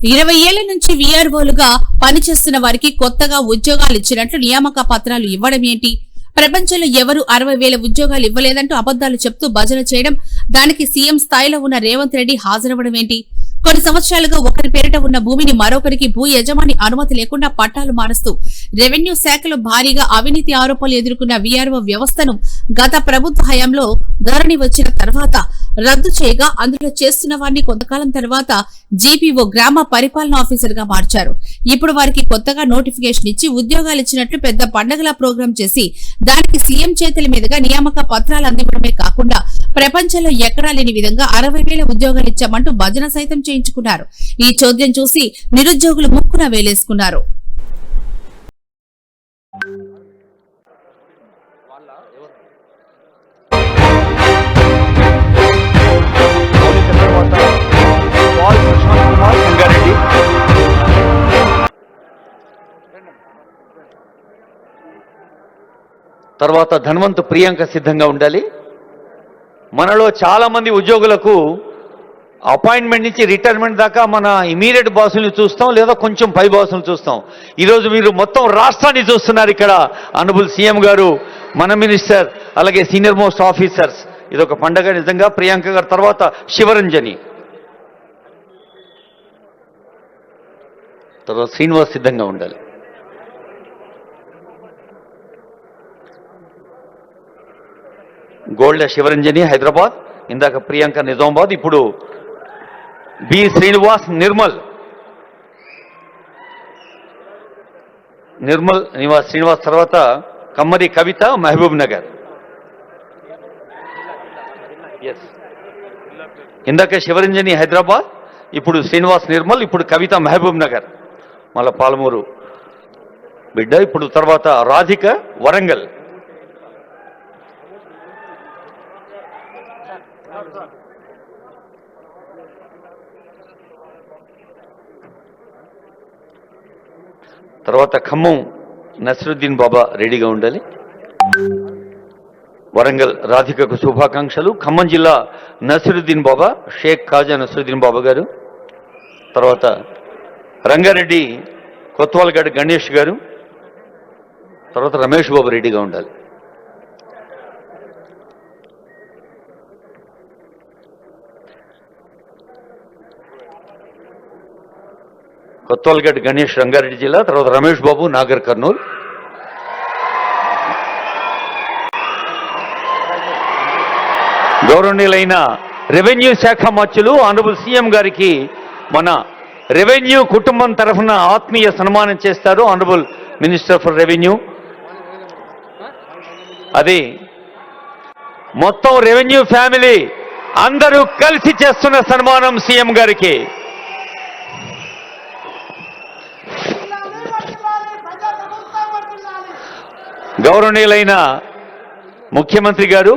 ఇరవై ఏళ్ళ నుంచి వీఆర్ఓలుగా పనిచేస్తున్న వారికి కొత్తగా ఉద్యోగాలు ఇచ్చినట్లు నియామక పత్రాలు ఇవ్వడం ఏంటి? ప్రపంచంలో ఎవరు అరవై వేల ఉద్యోగాలు ఇవ్వలేదంటూ అబద్దాలు చెప్తూ భజన చేయడం దానికి సీఎం స్థాయిలో ఉన్న రేవంత్ రెడ్డి హాజరవ్వడం ఏంటి? కొన్ని సంవత్సరాలుగా ఒకరి పేరిట ఉన్న భూమిని మరొకరికి భూ యజమాని అనుమతి లేకుండా పట్టాలు మారుస్తూ రెవెన్యూ శాఖలో భారీగా అవినీతి ఆరోపణలు ఎదుర్కొన్న వీఆర్ఓ వ్యవస్థను గత ప్రభుత్వ హయాంలో ధరణి వచ్చిన తర్వాత రద్దు చేయగా అందులో చేస్తున్న వారిని కొంతకాలం తర్వాత జీపీఓ గ్రామ పరిపాలన ఆఫీసర్గా మార్చారు. ఇప్పుడు వారికి కొత్తగా నోటిఫికేషన్ ఇచ్చి ఉద్యోగాలు ఇచ్చినట్లు పెద్ద పండగల ప్రోగ్రాం చేసి దానికి సీఎం చేతుల మీదుగా నియామక పత్రాలు అందివ్వడమే కాకుండా ప్రపంచంలో ఎక్కడా లేని విధంగా అరవై వేల ఉద్యోగాలు ఇచ్చామంటూ భజన సైతం చేయించుకున్నారు. ఈ చోద్యం చూసి నిరుద్యోగులు ముక్కున వేలేసుకున్నారు. తర్వాత ధన్వంత్ ప్రియాంక సిద్ధంగా ఉండాలి. మనలో చాలామంది ఉద్యోగులకు అపాయింట్మెంట్ నుంచి రిటైర్మెంట్ దాకా మన ఇమీడియట్ బాసుల్ని చూస్తాం లేదా కొంచెం పై బాసులు చూస్తాం. ఈరోజు మీరు మొత్తం రాష్ట్రాన్ని చూస్తున్నారు ఇక్కడ. అనుబుల్ సీఎం గారు మన మినిస్టర్ అలాగే సీనియర్ మోస్ట్ ఆఫీసర్స్. ఇది ఒక పండగ నిజంగా. ప్రియాంక గారి తర్వాత శివరంజని. తర్వాత శ్రీనివాస్ సిద్ధంగా ఉండాలి. గోల్డ్ శివరంజని హైదరాబాద్. ఇందాక ప్రియాంక నిజామాబాద్ ఇప్పుడు బి. శ్రీనివాస్ నిర్మల్. నిర్మల్ నివాస్ శ్రీనివాస్ తర్వాత కమ్మరి కవిత మహబూబ్ నగర్. ఎస్ ఇందాక శివరంజని హైదరాబాద్ ఇప్పుడు శ్రీనివాస్ నిర్మల్ ఇప్పుడు కవిత మహబూబ్ నగర్. మళ్ళా పాలమూరు. బిడ్డ ఇప్పుడు తర్వాత రాధిక వరంగల్. తర్వాత ఖమ్మం నసరుద్దీన్ బాబా రెడీగా ఉండాలి. వరంగల్ రాధికకు శుభాకాంక్షలు. ఖమ్మం జిల్లా నసరుద్దీన్ బాబా షేక్ ఖాజా నసరుద్దీన్ బాబా గారు. తర్వాత రంగారెడ్డి కొత్వాల్గడ్ గణేష్ గారు. తర్వాత రమేష్ బాబు రెడ్డిగా ఉండాలి. కొత్వాల్గడ్ గణేష్ రంగారెడ్డి జిల్లా తర్వాత రమేష్ బాబు నాగర్ కర్నూలు. గౌరవనీయులైన రెవెన్యూ శాఖ మచ్చులు ఆనరబుల్ సీఎం గారికి మన రెవెన్యూ కుటుంబం తరఫున ఆత్మీయ సన్మానం చేస్తారు ఆనరబుల్ మినిస్టర్ ఫర్ రెవెన్యూ. అది మొత్తం రెవెన్యూ ఫ్యామిలీ అందరూ కలిసి చేస్తున్న సన్మానం సీఎం గారికి. గౌరవనీయులైన ముఖ్యమంత్రి గారు